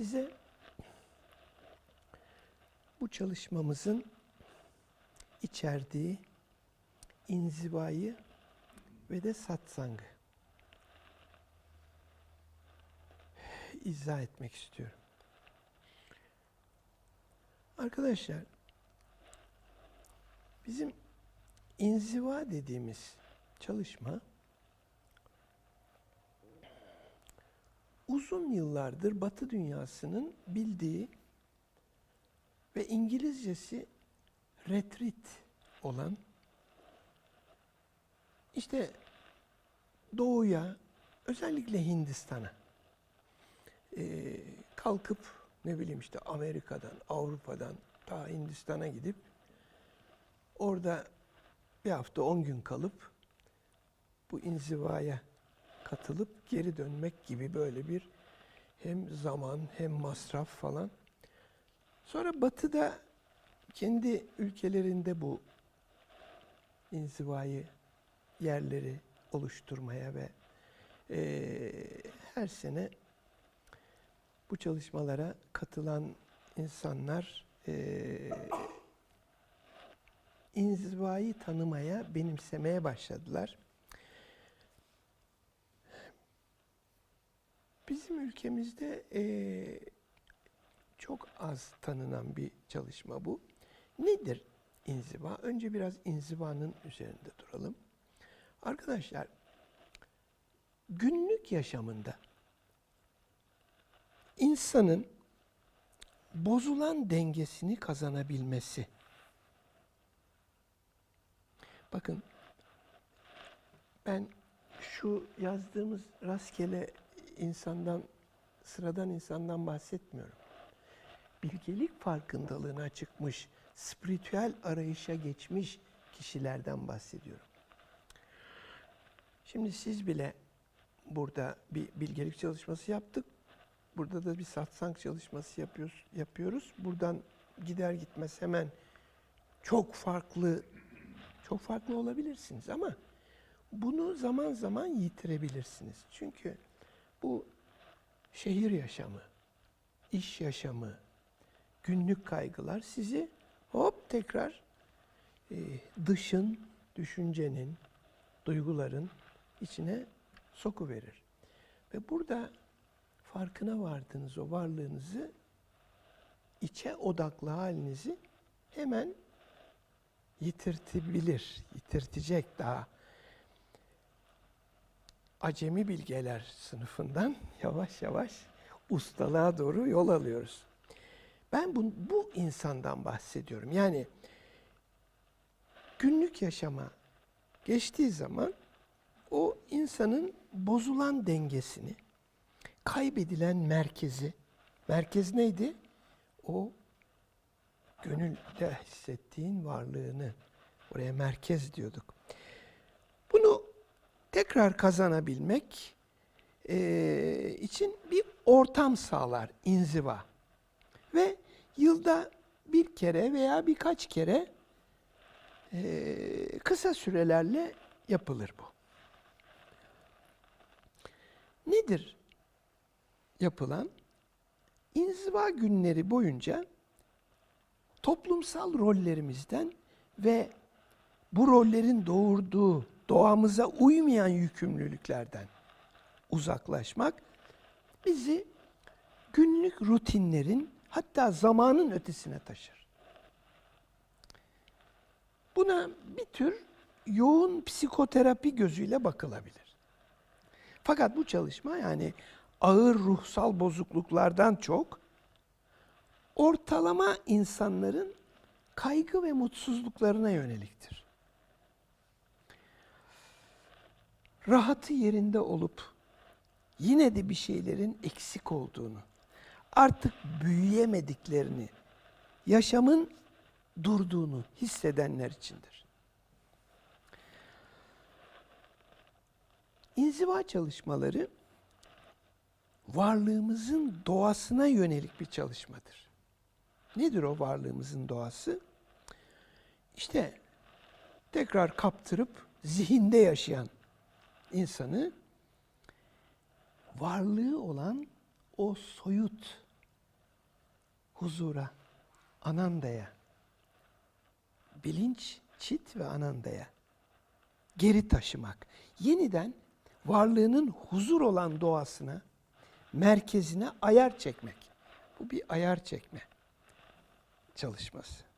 Size bu çalışmamızın içerdiği inzivayı ve de satsangı izah etmek istiyorum. Arkadaşlar, bizim inziva dediğimiz çalışma uzun yıllardır Batı dünyasının bildiği ve İngilizcesi retreat olan işte doğuya özellikle Hindistan'a eee, kalkıp ne bileyim işte Amerika'dan, Avrupa'dan ta Hindistan'a gidip orada bir hafta on gün kalıp bu inzivaya katılıp geri dönmek gibi böyle bir hem zaman hem masraf falan. Sonra Batı'da kendi ülkelerinde bu inzivayı yerleri oluşturmaya ve eee, her sene bu çalışmalara katılan insanlar eee inzivayı tanımaya, benimsemeye başladılar. Bizim ülkemizde eee, çok az tanınan bir çalışma bu. Nedir inziva? Önce biraz inzivanın üzerinde duralım. Arkadaşlar, günlük yaşamında insanın bozulan dengesini kazanabilmesi. Bakın, ben şu yazdığımız rastgele insandan, sıradan insandan bahsetmiyorum. Bilgelik farkındalığına çıkmış, spiritüel arayışa geçmiş kişilerden bahsediyorum. Şimdi siz bile burada bir bilgelik çalışması yaptık. Burada da bir satsang çalışması yapıyoruz. yapıyoruz. Buradan gider gitmez hemen çok farklı çok farklı olabilirsiniz ama bunu zaman zaman yitirebilirsiniz. Çünkü bu şehir yaşamı, iş yaşamı, günlük kaygılar sizi hop tekrar e, dışın, düşüncenin, duyguların içine sokuverir. Ve burada farkına vardığınız o varlığınızı, içe odaklı halinizi hemen yitirtebilir, yitirtecek daha. Acemi bilgeler sınıfından yavaş yavaş ustalığa doğru yol alıyoruz. Ben bu, bu insandan bahsediyorum. Yani günlük yaşama geçtiği zaman o insanın bozulan dengesini, kaybedilen merkezi, merkez neydi? O gönülde hissettiğin varlığını, oraya merkez diyorduk. Tekrar kazanabilmek eee, için bir ortam sağlar inziva. Ve yılda bir kere veya birkaç kere eee, kısa sürelerle yapılır bu. Nedir yapılan? İnziva günleri boyunca toplumsal rollerimizden ve bu rollerin doğurduğu doğamıza uymayan yükümlülüklerden uzaklaşmak bizi günlük rutinlerin hatta zamanın ötesine taşır. Buna bir tür yoğun psikoterapi gözüyle bakılabilir. Fakat bu çalışma yani ağır ruhsal bozukluklardan çok ortalama insanların kaygı ve mutsuzluklarına yöneliktir. Rahatı yerinde olup yine de bir şeylerin eksik olduğunu, artık büyüyemediklerini, yaşamın durduğunu hissedenler içindir. İnziva çalışmaları varlığımızın doğasına yönelik bir çalışmadır. Nedir o varlığımızın doğası? İşte tekrar kaptırıp zihinde yaşayan insanı varlığı olan o soyut huzura, anandaya, bilinç, çit ve anandaya geri taşımak. Yeniden varlığının huzur olan doğasına, merkezine ayar çekmek. Bu bir ayar çekme çalışması.